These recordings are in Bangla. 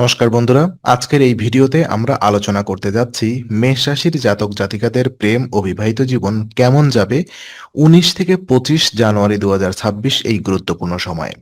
নমস্কার বন্ধুরা, আজকের এই ভিডিওতে আমরা আলোচনা করতে যাচ্ছি মেষ রাশির জাতক জাতিকাদের প্রেম অবিবাহিত বিবাহিত জীবন কেমন যাবে উনিশ থেকে পঁচিশ জানুয়ারি দু হাজার ছাব্বিশ এই গুরুত্বপূর্ণ সময়ে।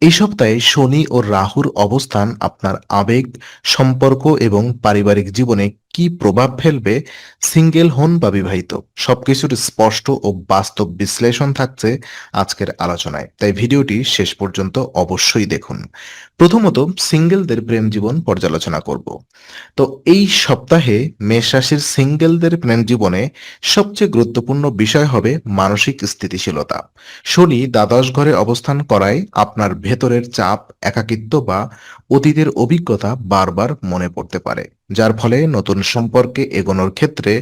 এই সপ্তাহে শনি ও রাহুর অবস্থান, আপনার আবেগ, সম্পর্ক এবং পারিবারিক জীবনে কি প্রভাব ফেলবে, সিঙ্গেল হন বা বিবাহিত? সবকিছুর স্পষ্ট ও বাস্তব বিশ্লেষণ থাকছে আজকের আলোচনায়। তাই ভিডিওটি শেষ পর্যন্ত অবশ্যই দেখুন। প্রথমত, সিঙ্গেলদের প্রেম জীবন পর্যালোচনা করব। তো এই সপ্তাহে মেষ রাশির সিঙ্গেলদের প্রেম জীবনে সবচেয়ে গুরুত্বপূর্ণ বিষয় হবে মানসিক স্থিতিশীলতা। শনি দ্বাদশ ঘরে অবস্থান করায় আপনার ভেতরের চাপ, একাকিত্ব বা অতীতের অভিজ্ঞতা বারবার মনে পড়তে পারে, যার ফলে নতুন সম্পর্কে এগোনোর ক্ষেত্রে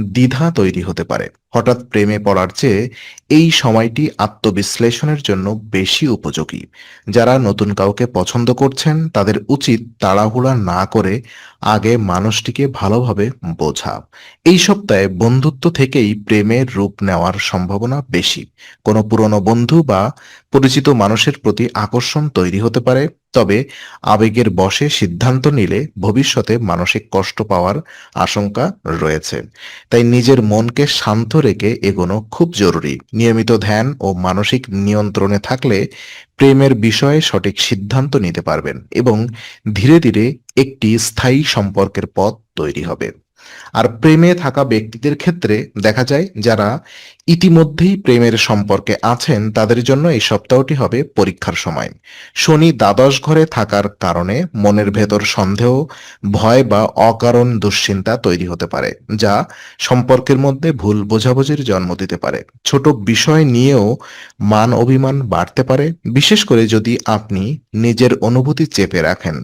দ্বিধা তৈরি হতে পারে। হঠাৎ প্রেমে পড়ার চেয়ে এই সময়টি আত্মবিশ্লেষণের জন্য বেশি উপযোগী। যারা নতুন কাউকে পছন্দ করছেন, তাদের উচিত তাড়াহুড়া না করে আগে মানুষটিকে ভালোভাবে বোঝা। এই সপ্তাহে বন্ধুত্ব থেকেই প্রেমের রূপ নেওয়ার সম্ভাবনা বেশি। কোনো পুরনো বন্ধু বা পরিচিত মানুষের প্রতি আকর্ষণ তৈরি হতে পারে, তবে আবেগের বশে সিদ্ধান্ত নিলে ভবিষ্যতে মানসিক কষ্ট পাওয়ার আশঙ্কা রয়েছে। তাই নিজের মনকে শান্ত রেখে এগোনো খুব জরুরি। নিয়মিত ধ্যান ও মানসিক নিয়ন্ত্রণে থাকলে প্রেমের বিষয়ে সঠিক সিদ্ধান্ত নিতে পারবেন এবং ধীরে ধীরে একটি স্থায়ী সম্পর্কের পথ তৈরি হবে। আর প্রেমে থাকা ব্যক্তিদের ক্ষেত্রে দেখা যায় যারা ইতিমধ্যেই প্রেমের সম্পর্কে আছেন, তাদের জন্য এই সপ্তাহটি হবে পরীক্ষার সময়। শনি দ্বাদশ ঘরে থাকার কারণে মনের ভেতর সন্দেহ, ভয় বা অকারণ দুশ্চিন্তা তৈরি হতে পারে, যা সম্পর্কের মধ্যে ভুল বোঝাবুঝির জন্ম দিতে পারে। ছোট বিষয় নিয়েও মান অভিমান বাড়তে পারে, বিশেষ করে যদি আপনি নিজের অনুভূতি চেপে রাখেন।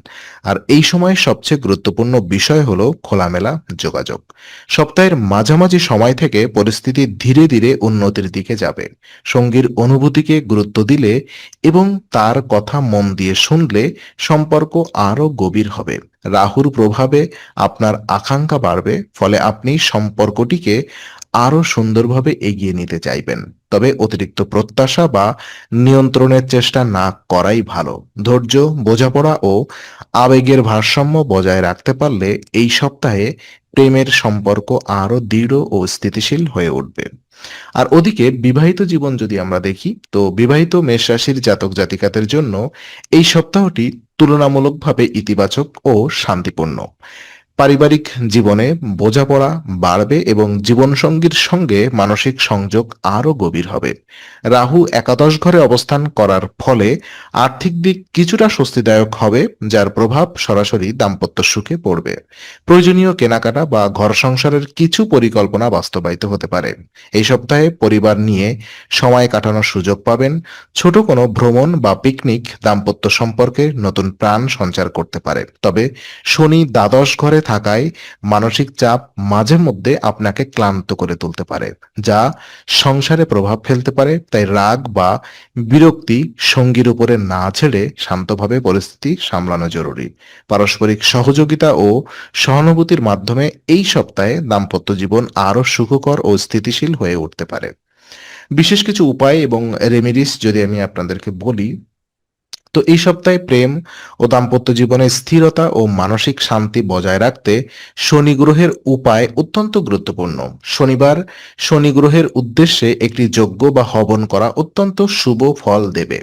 আর এই সময় সবচেয়ে গুরুত্বপূর্ণ বিষয় হলো খোলামেলা যোগাযোগ। সপ্তাহের মাঝামাঝি সময় থেকে পরিস্থিতি ধীরে ধীরে উন্নতির দিকে যাবে। সঙ্গীর অনুভূতিকে গুরুত্ব দিলে এবং তার কথা মন দিয়ে শুনলে সম্পর্ক আরও গভীর হবে। রাহুর প্রভাবে আপনার আকাঙ্ক্ষা বাড়বে, ফলে আপনি সম্পর্কটিকে আরও সুন্দরভাবে এগিয়ে নিতে চাইবেন। তবে অতিরিক্ত প্রত্যাশা বা নিয়ন্ত্রণের চেষ্টা না করাই ভালো। ধৈর্য, বোঝাপড়া ও আবেগের ভারসাম্য বজায় রাখতে পারলে এই সপ্তাহে প্রেমের সম্পর্ক আরও দৃঢ় ও স্থিতিশীল হয়ে উঠবে। আর ওদিকে বিবাহিত জীবন যদি আমরা দেখি, তো বিবাহিত মেষ রাশির জাতক জাতিকাদের জন্য এই সপ্তাহটি তুলনামূলকভাবে ইতিবাচক ও শান্তিপূর্ণ। পারিবারিক জীবনে বোঝাপড়া বাড়বে এবং জীবনসঙ্গীর সঙ্গে মানসিক সংযোগ আরও গভীর হবে। রাহু একাদশ ঘরে অবস্থান করার ফলে আর্থিক দিক কিছুটা স্বস্তিদায়ক হবে, যার প্রভাব সরাসরি দাম্পত্য সুখে পড়বে। প্রয়োজনীয় কেনাকাটা বা ঘর সংসারের কিছু পরিকল্পনা বাস্তবায়িত হতে পারে। এই সপ্তাহে পরিবার নিয়ে সময় কাটানোর সুযোগ পাবেন। ছোট কোনো ভ্রমণ বা পিকনিক দাম্পত্য সম্পর্কে নতুন প্রাণ সঞ্চার করতে পারে। তবে শনি দ্বাদশ ঘরে থাকায় মানসিক চাপ মাঝে মধ্যে আপনাকে ক্লান্ত করে তুলতে পারে, যা সংসারে প্রভাব ফেলতে পারে। তাই রাগ বা বিরক্তি সঙ্গীর উপরে না ছেড়ে শান্তভাবে পরিস্থিতি সামলানো জরুরি। পারস্পরিক সহযোগিতা ও সহানুভূতির মাধ্যমে এই সপ্তাহে দাম্পত্য জীবন আরও সুখকর ও স্থিতিশীল হয়ে উঠতে পারে। বিশেষ কিছু উপায় এবং রেমেডিস যদি আমি আপনাদেরকে বলি তো এই সপ্তাহে প্রেম ও দাম্পত্য জীবনে স্থিরতা ও মানসিক শান্তি বজায় রাখতে শনি গ্রহের উপায় অত্যন্ত গুরুত্বপূর্ণ। শনিবার শনি গ্রহের উদ্দেশ্যে একটি যজ্ঞ বা হবন করা অত্যন্ত শুভ ফল দেবে।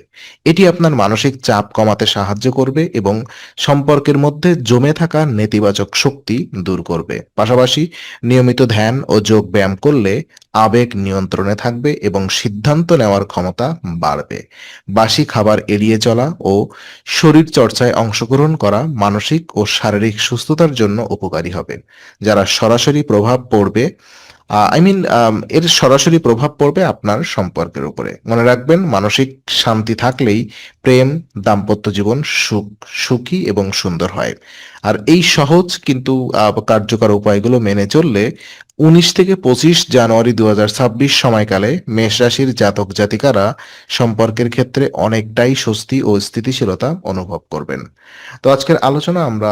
এটি আপনার মানসিক চাপ কমাতে সাহায্য করবে এবং সম্পর্কের মধ্যে জমে থাকা নেতিবাচক শক্তি দূর করবে। পাশাপাশি নিয়মিত ধ্যান ও যোগ ব্যায়াম করলে আবেগ নিয়ন্ত্রণে থাকবে এবং সিদ্ধান্ত নেওয়ার ক্ষমতা বাড়বে। বাসি খাবার এড়িয়ে চলা ও শরীর চর্চায় অংশগ্রহণ করা মানসিক ও শারীরিক সুস্থতার জন্য উপকারী হবে। যারা সরাসরি প্রভাব পড়বে আই মিন এর সরাসরি প্রভাব পড়বে আপনার সম্পর্কের উপরে। মনে রাখবেন, মানসিক শান্তি থাকলেই প্রেম, দাম্পত্য জীবন সুখ, সুখী এবং সুন্দর হয়। আর এই সহজ কিন্তু কার্যকর উপায়গুলো মেনে চললে উনিশ থেকে পঁচিশ জানুয়ারি দু হাজার ছাব্বিশ সময়কালে মেষ রাশির জাতক জাতিকারা সম্পর্কের ক্ষেত্রে অনেকটাই স্বস্তি ও স্থিতিশীলতা অনুভব করবেন। তো আজকের আলোচনা আমরা